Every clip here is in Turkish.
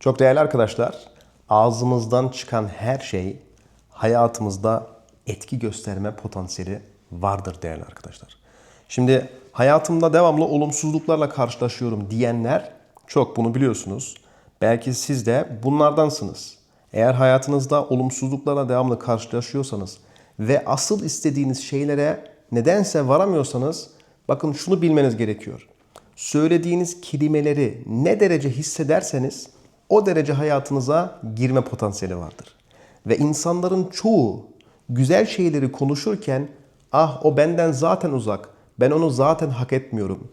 Çok değerli arkadaşlar, ağzımızdan çıkan her şey hayatımızda etki gösterme potansiyeli vardır değerli arkadaşlar. Şimdi hayatımda devamlı olumsuzluklarla karşılaşıyorum diyenler çok bunu biliyorsunuz. Belki siz de bunlardansınız. Eğer hayatınızda olumsuzluklarla devamlı karşılaşıyorsanız ve asıl istediğiniz şeylere nedense varamıyorsanız bakın şunu bilmeniz gerekiyor. Söylediğiniz kelimeleri ne derece hissederseniz o derece hayatınıza girme potansiyeli vardır. Ve insanların çoğu güzel şeyleri konuşurken ah o benden zaten uzak, ben onu zaten hak etmiyorum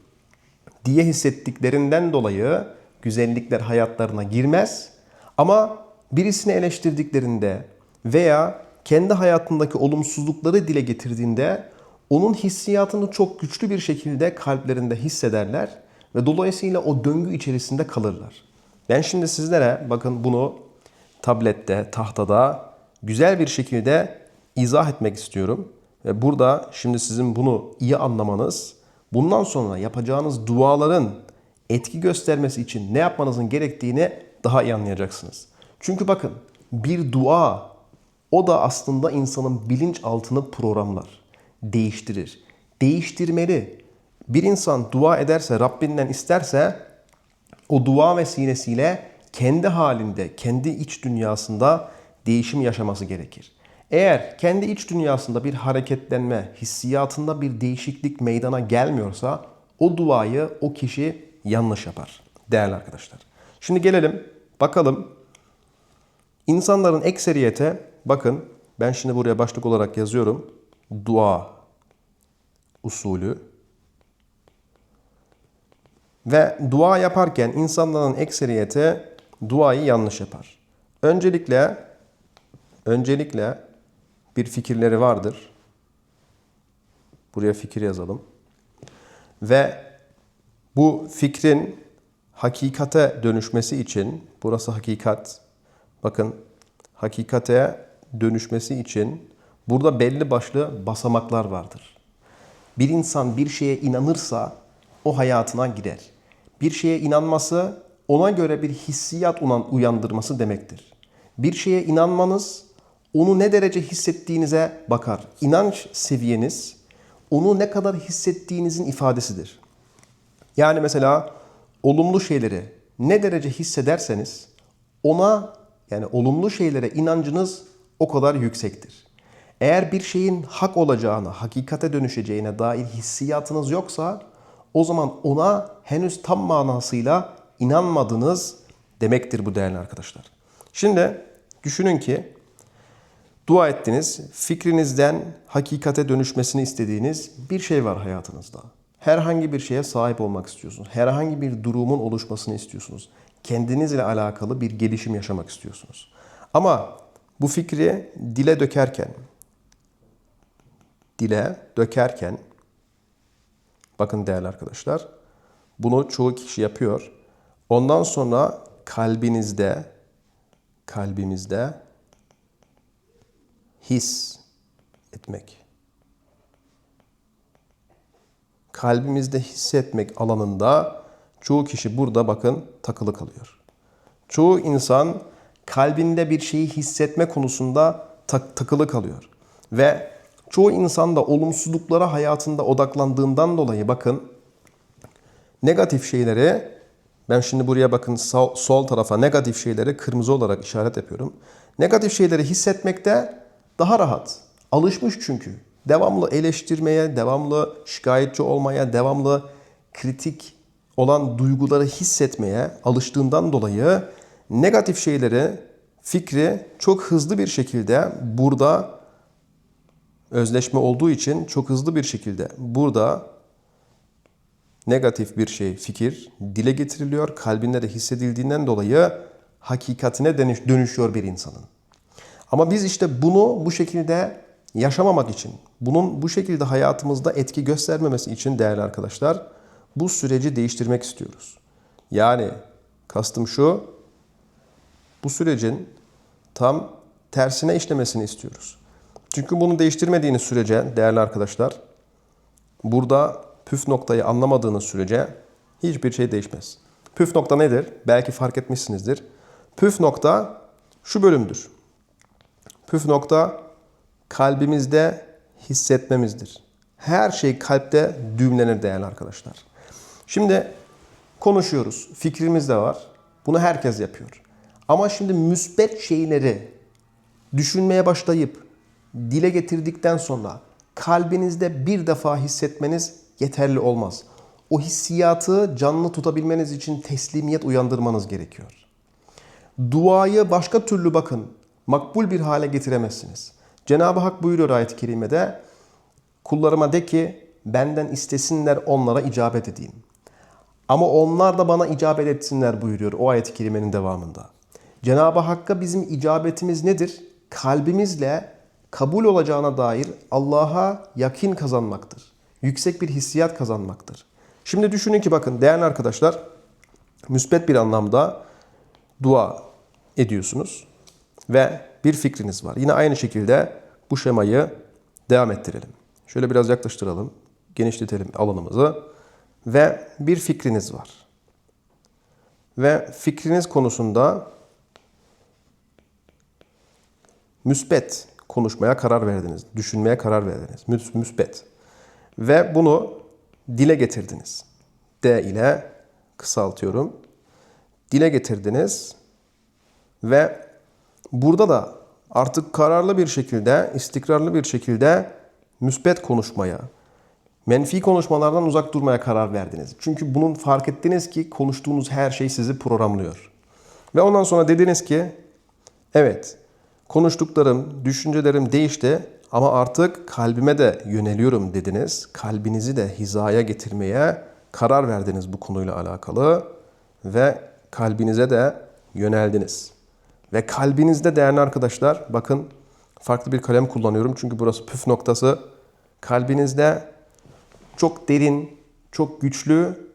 diye hissettiklerinden dolayı güzellikler hayatlarına girmez. Ama birisini eleştirdiklerinde veya kendi hayatındaki olumsuzlukları dile getirdiğinde onun hissiyatını çok güçlü bir şekilde kalplerinde hissederler ve dolayısıyla o döngü içerisinde kalırlar. Ben şimdi sizlere bakın bunu tablette, tahtada güzel bir şekilde izah etmek istiyorum. Ve burada şimdi sizin bunu iyi anlamanız, bundan sonra yapacağınız duaların etki göstermesi için ne yapmanızın gerektiğini daha iyi anlayacaksınız. Çünkü bakın bir dua o da aslında insanın bilinçaltını programlar, değiştirir. Değiştirmeli. Bir insan dua ederse, Rabbinden isterse o dua vesilesiyle kendi halinde, kendi iç dünyasında değişim yaşaması gerekir. Eğer kendi iç dünyasında bir hareketlenme, hissiyatında bir değişiklik meydana gelmiyorsa o duayı o kişi yanlış yapar değerli arkadaşlar. Şimdi gelelim bakalım insanların ekseriyete bakın ben şimdi buraya başlık olarak yazıyorum. Dua usulü ve dua yaparken insanların ekseriyeti duayı yanlış yapar. Öncelikle öncelikle bir fikirleri vardır. Buraya fikir yazalım. Ve bu fikrin hakikate dönüşmesi için burası hakikat. Bakın hakikate dönüşmesi için burada belli başlı basamaklar vardır. Bir insan bir şeye inanırsa o hayatına girer. Bir şeye inanması ona göre bir hissiyat uyandırması demektir. Bir şeye inanmanız onu ne derece hissettiğinize bakar. İnanç seviyeniz onu ne kadar hissettiğinizin ifadesidir. Yani mesela olumlu şeyleri ne derece hissederseniz ona yani olumlu şeylere inancınız o kadar yüksektir. Eğer bir şeyin hak olacağına, hakikate dönüşeceğine dair hissiyatınız yoksa o zaman ona henüz tam manasıyla inanmadınız demektir bu değerli arkadaşlar. Şimdi düşünün ki dua ettiniz, fikrinizden hakikate dönüşmesini istediğiniz bir şey var hayatınızda. Herhangi bir şeye sahip olmak istiyorsunuz. Herhangi bir durumun oluşmasını istiyorsunuz. Kendinizle alakalı bir gelişim yaşamak istiyorsunuz. Ama bu fikri dile dökerken, dile dökerken, bakın değerli arkadaşlar, bunu çoğu kişi yapıyor. Ondan sonra kalbinizde, kalbimizde his etmek. Kalbimizde hissetmek alanında çoğu kişi burada bakın takılı kalıyor. Çoğu insan kalbinde bir şeyi hissetme konusunda tak- takılı kalıyor. Ve çoğu insan da olumsuzluklara hayatında odaklandığından dolayı bakın negatif şeyleri ben şimdi buraya bakın sol, sol tarafa negatif şeyleri kırmızı olarak işaret yapıyorum. Negatif şeyleri hissetmekte daha rahat. Alışmış çünkü. Devamlı eleştirmeye, devamlı şikayetçi olmaya, devamlı kritik olan duyguları hissetmeye alıştığından dolayı negatif şeyleri, fikri çok hızlı bir şekilde burada özleşme olduğu için çok hızlı bir şekilde burada negatif bir şey, fikir dile getiriliyor. Kalbinde de hissedildiğinden dolayı hakikatine dönüş, dönüşüyor bir insanın. Ama biz işte bunu bu şekilde yaşamamak için, bunun bu şekilde hayatımızda etki göstermemesi için değerli arkadaşlar, bu süreci değiştirmek istiyoruz. Yani kastım şu, bu sürecin tam tersine işlemesini istiyoruz. Çünkü bunu değiştirmediğiniz sürece değerli arkadaşlar, burada püf noktayı anlamadığınız sürece hiçbir şey değişmez. Püf nokta nedir? Belki fark etmişsinizdir. Püf nokta şu bölümdür. Püf nokta kalbimizde hissetmemizdir. Her şey kalpte düğümlenir değerli arkadaşlar. Şimdi konuşuyoruz. Fikrimiz de var. Bunu herkes yapıyor. Ama şimdi müsbet şeyleri düşünmeye başlayıp dile getirdikten sonra kalbinizde bir defa hissetmeniz yeterli olmaz. O hissiyatı canlı tutabilmeniz için teslimiyet uyandırmanız gerekiyor. Duayı başka türlü bakın makbul bir hale getiremezsiniz. Cenab-ı Hak buyuruyor ayet-i kerimede kullarıma de ki benden istesinler onlara icabet edeyim. Ama onlar da bana icabet etsinler buyuruyor o ayet-i kerimenin devamında. Cenab-ı Hakk'a bizim icabetimiz nedir? Kalbimizle kabul olacağına dair Allah'a yakin kazanmaktır. Yüksek bir hissiyat kazanmaktır. Şimdi düşünün ki bakın değerli arkadaşlar müsbet bir anlamda dua ediyorsunuz ve bir fikriniz var. Yine aynı şekilde bu şemayı devam ettirelim. Şöyle biraz yaklaştıralım, genişletelim alanımızı ve bir fikriniz var. Ve fikriniz konusunda müsbet konuşmaya karar verdiniz, düşünmeye karar verdiniz. Müs- Müsbet. Ve bunu dile getirdiniz. D ile kısaltıyorum. Dile getirdiniz ve burada da artık kararlı bir şekilde, istikrarlı bir şekilde müsbet konuşmaya, menfi konuşmalardan uzak durmaya karar verdiniz. Çünkü bunun fark ettiniz ki konuştuğunuz her şey sizi programlıyor. Ve ondan sonra dediniz ki, evet konuştuklarım, düşüncelerim değişti ama artık kalbime de yöneliyorum dediniz. Kalbinizi de hizaya getirmeye karar verdiniz bu konuyla alakalı ve kalbinize de yöneldiniz. Ve kalbinizde değerli arkadaşlar bakın farklı bir kalem kullanıyorum çünkü burası püf noktası. Kalbinizde çok derin, çok güçlü,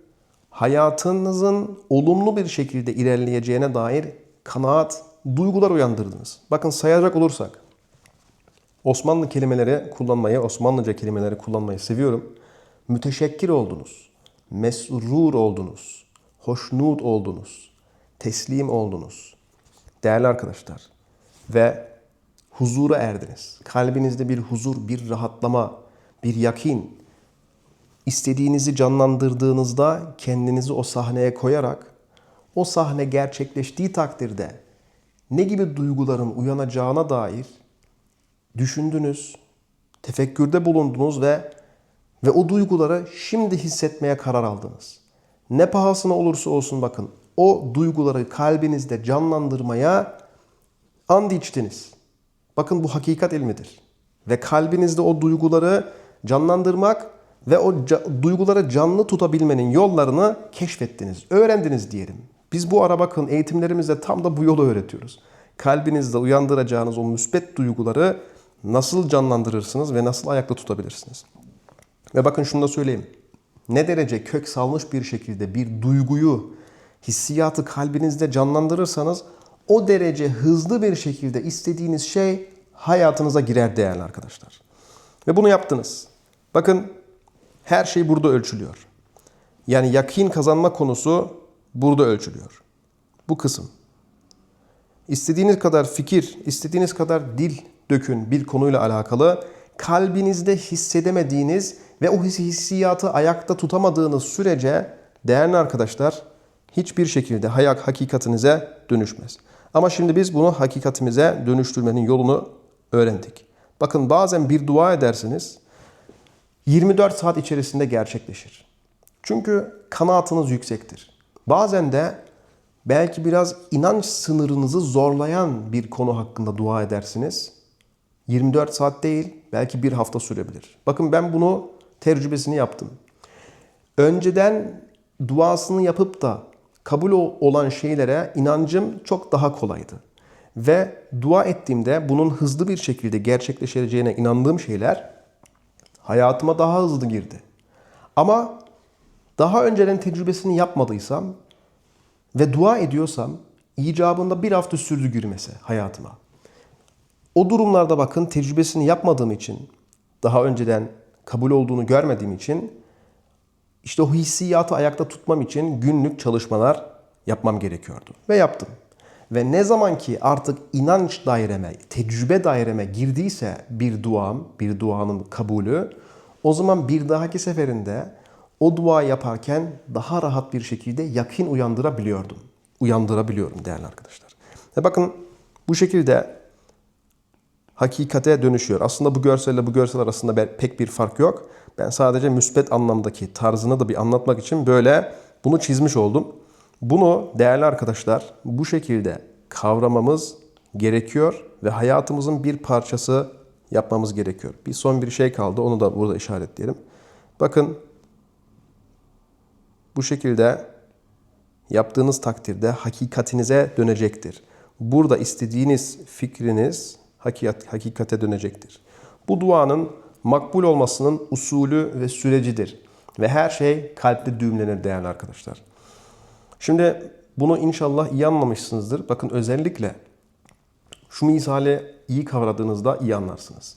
hayatınızın olumlu bir şekilde ilerleyeceğine dair kanaat, duygular uyandırdınız. Bakın sayacak olursak Osmanlı kelimeleri kullanmayı, Osmanlıca kelimeleri kullanmayı seviyorum. Müteşekkir oldunuz, mesrur oldunuz, hoşnut oldunuz, teslim oldunuz. Değerli arkadaşlar ve huzura erdiniz. Kalbinizde bir huzur, bir rahatlama, bir yakin, istediğinizi canlandırdığınızda kendinizi o sahneye koyarak o sahne gerçekleştiği takdirde ne gibi duyguların uyanacağına dair düşündünüz, tefekkürde bulundunuz ve ve o duyguları şimdi hissetmeye karar aldınız. Ne pahasına olursa olsun bakın o duyguları kalbinizde canlandırmaya and içtiniz. Bakın bu hakikat ilmidir. Ve kalbinizde o duyguları canlandırmak ve o ca- duyguları canlı tutabilmenin yollarını keşfettiniz, öğrendiniz diyelim. Biz bu ara bakın eğitimlerimizde tam da bu yolu öğretiyoruz. Kalbinizde uyandıracağınız o müsbet duyguları nasıl canlandırırsınız ve nasıl ayakta tutabilirsiniz? Ve bakın şunu da söyleyeyim. Ne derece kök salmış bir şekilde bir duyguyu, hissiyatı kalbinizde canlandırırsanız o derece hızlı bir şekilde istediğiniz şey hayatınıza girer değerli arkadaşlar. Ve bunu yaptınız. Bakın her şey burada ölçülüyor. Yani yakin kazanma konusu burada ölçülüyor. Bu kısım. İstediğiniz kadar fikir, istediğiniz kadar dil dökün bir konuyla alakalı. Kalbinizde hissedemediğiniz ve o his- hissiyatı ayakta tutamadığınız sürece değerli arkadaşlar hiçbir şekilde hayat hakikatinize dönüşmez. Ama şimdi biz bunu hakikatimize dönüştürmenin yolunu öğrendik. Bakın bazen bir dua edersiniz 24 saat içerisinde gerçekleşir. Çünkü kanaatınız yüksektir. Bazen de belki biraz inanç sınırınızı zorlayan bir konu hakkında dua edersiniz. 24 saat değil, belki bir hafta sürebilir. Bakın ben bunu tecrübesini yaptım. Önceden duasını yapıp da kabul olan şeylere inancım çok daha kolaydı. Ve dua ettiğimde bunun hızlı bir şekilde gerçekleşeceğine inandığım şeyler hayatıma daha hızlı girdi. Ama daha önceden tecrübesini yapmadıysam ve dua ediyorsam icabında bir hafta sürdü girmesi hayatıma. O durumlarda bakın tecrübesini yapmadığım için, daha önceden kabul olduğunu görmediğim için işte o hissiyatı ayakta tutmam için günlük çalışmalar yapmam gerekiyordu. Ve yaptım. Ve ne zaman ki artık inanç daireme, tecrübe daireme girdiyse bir duam, bir duanın kabulü, o zaman bir dahaki seferinde o dua yaparken daha rahat bir şekilde yakin uyandırabiliyordum. Uyandırabiliyorum değerli arkadaşlar. Ve bakın bu şekilde hakikate dönüşüyor. Aslında bu görselle bu görsel arasında pek bir fark yok. Ben sadece müspet anlamdaki tarzını da bir anlatmak için böyle bunu çizmiş oldum. Bunu değerli arkadaşlar bu şekilde kavramamız gerekiyor ve hayatımızın bir parçası yapmamız gerekiyor. Bir son bir şey kaldı onu da burada işaretleyelim. Bakın bu şekilde yaptığınız takdirde hakikatinize dönecektir. Burada istediğiniz fikriniz hakikat, hakikate dönecektir. Bu duanın makbul olmasının usulü ve sürecidir. Ve her şey kalpte düğümlenir değerli arkadaşlar. Şimdi bunu inşallah iyi anlamışsınızdır. Bakın özellikle şu misali iyi kavradığınızda iyi anlarsınız.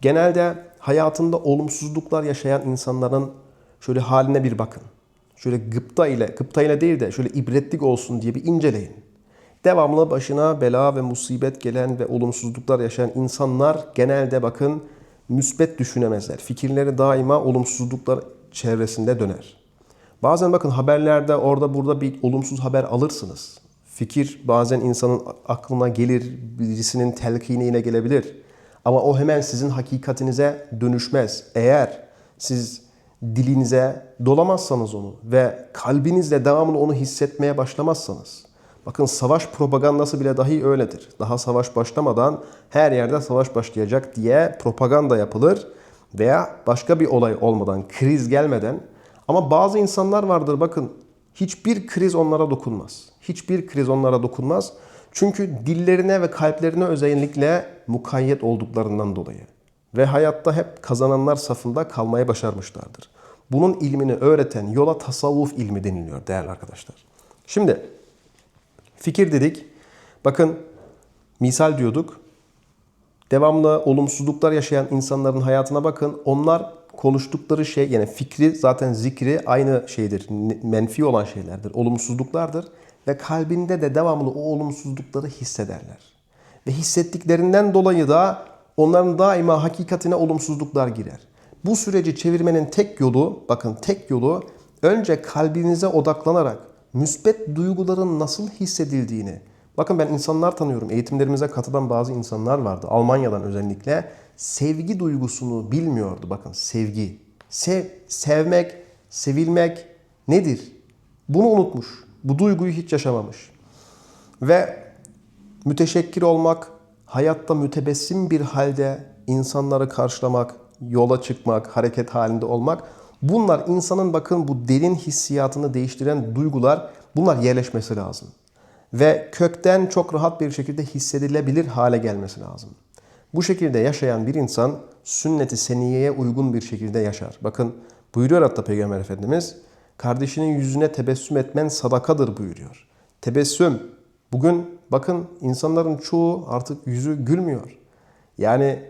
Genelde hayatında olumsuzluklar yaşayan insanların şöyle haline bir bakın. Şöyle gıpta ile, gıpta ile değil de şöyle ibretlik olsun diye bir inceleyin. Devamlı başına bela ve musibet gelen ve olumsuzluklar yaşayan insanlar genelde bakın müsbet düşünemezler. Fikirleri daima olumsuzluklar çevresinde döner. Bazen bakın haberlerde orada burada bir olumsuz haber alırsınız. Fikir bazen insanın aklına gelir, birisinin telkiniyle gelebilir. Ama o hemen sizin hakikatinize dönüşmez. Eğer siz dilinize dolamazsanız onu ve kalbinizle devamlı onu hissetmeye başlamazsanız. Bakın savaş propagandası bile dahi öyledir. Daha savaş başlamadan her yerde savaş başlayacak diye propaganda yapılır veya başka bir olay olmadan, kriz gelmeden ama bazı insanlar vardır bakın hiçbir kriz onlara dokunmaz. Hiçbir kriz onlara dokunmaz. Çünkü dillerine ve kalplerine özellikle mukayyet olduklarından dolayı. Ve hayatta hep kazananlar safında kalmayı başarmışlardır. Bunun ilmini öğreten yola tasavvuf ilmi deniliyor değerli arkadaşlar. Şimdi fikir dedik. Bakın misal diyorduk. Devamlı olumsuzluklar yaşayan insanların hayatına bakın. Onlar konuştukları şey yani fikri zaten zikri aynı şeydir. Menfi olan şeylerdir. Olumsuzluklardır. Ve kalbinde de devamlı o olumsuzlukları hissederler. Ve hissettiklerinden dolayı da onların daima hakikatine olumsuzluklar girer. Bu süreci çevirmenin tek yolu, bakın tek yolu önce kalbinize odaklanarak müsbet duyguların nasıl hissedildiğini. Bakın ben insanlar tanıyorum. Eğitimlerimize katılan bazı insanlar vardı. Almanya'dan özellikle sevgi duygusunu bilmiyordu. Bakın sevgi. Sev, sevmek, sevilmek nedir? Bunu unutmuş. Bu duyguyu hiç yaşamamış. Ve müteşekkir olmak, hayatta mütebessim bir halde insanları karşılamak, yola çıkmak, hareket halinde olmak bunlar insanın bakın bu derin hissiyatını değiştiren duygular bunlar yerleşmesi lazım. Ve kökten çok rahat bir şekilde hissedilebilir hale gelmesi lazım. Bu şekilde yaşayan bir insan sünneti seniyeye uygun bir şekilde yaşar. Bakın buyuruyor hatta Peygamber Efendimiz kardeşinin yüzüne tebessüm etmen sadakadır buyuruyor. Tebessüm bugün bakın insanların çoğu artık yüzü gülmüyor. Yani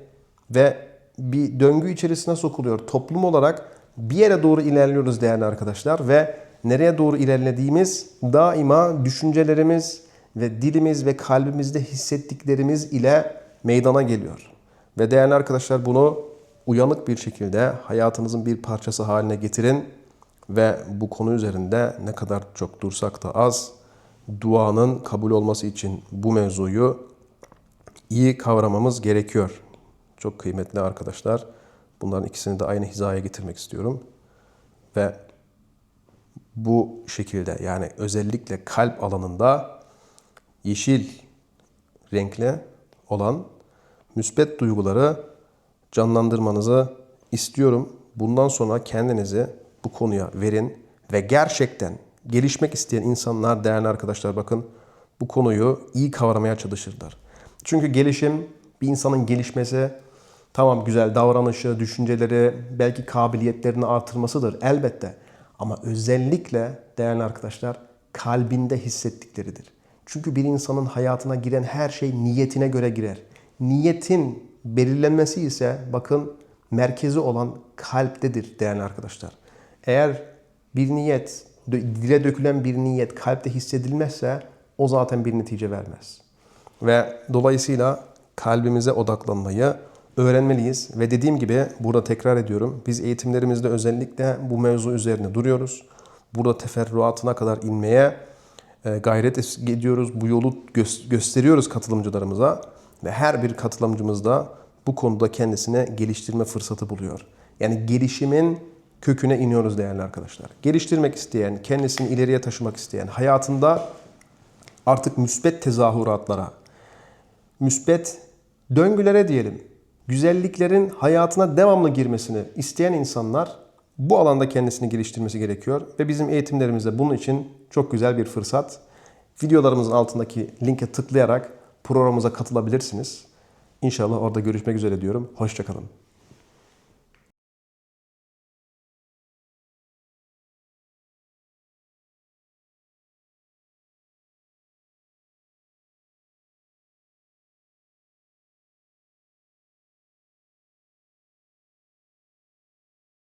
ve bir döngü içerisine sokuluyor. Toplum olarak bir yere doğru ilerliyoruz değerli arkadaşlar ve nereye doğru ilerlediğimiz daima düşüncelerimiz ve dilimiz ve kalbimizde hissettiklerimiz ile meydana geliyor. Ve değerli arkadaşlar bunu uyanık bir şekilde hayatınızın bir parçası haline getirin ve bu konu üzerinde ne kadar çok dursak da az duanın kabul olması için bu mevzuyu iyi kavramamız gerekiyor. Çok kıymetli arkadaşlar. Bunların ikisini de aynı hizaya getirmek istiyorum. Ve bu şekilde yani özellikle kalp alanında yeşil renkli olan müsbet duyguları canlandırmanızı istiyorum. Bundan sonra kendinizi bu konuya verin ve gerçekten gelişmek isteyen insanlar değerli arkadaşlar bakın bu konuyu iyi kavramaya çalışırlar. Çünkü gelişim bir insanın gelişmesi tamam güzel davranışı, düşünceleri, belki kabiliyetlerini artırmasıdır elbette. Ama özellikle değerli arkadaşlar kalbinde hissettikleridir. Çünkü bir insanın hayatına giren her şey niyetine göre girer. Niyetin belirlenmesi ise bakın merkezi olan kalptedir değerli arkadaşlar. Eğer bir niyet, dile dökülen bir niyet kalpte hissedilmezse o zaten bir netice vermez. Ve dolayısıyla kalbimize odaklanmayı öğrenmeliyiz. Ve dediğim gibi burada tekrar ediyorum. Biz eğitimlerimizde özellikle bu mevzu üzerine duruyoruz. Burada teferruatına kadar inmeye e, gayret ediyoruz. Bu yolu gö- gösteriyoruz katılımcılarımıza. Ve her bir katılımcımız da bu konuda kendisine geliştirme fırsatı buluyor. Yani gelişimin köküne iniyoruz değerli arkadaşlar. Geliştirmek isteyen, kendisini ileriye taşımak isteyen, hayatında artık müsbet tezahüratlara, müsbet döngülere diyelim, güzelliklerin hayatına devamlı girmesini isteyen insanlar bu alanda kendisini geliştirmesi gerekiyor ve bizim eğitimlerimizde bunun için çok güzel bir fırsat. Videolarımızın altındaki linke tıklayarak programımıza katılabilirsiniz. İnşallah orada görüşmek üzere diyorum. Hoşçakalın.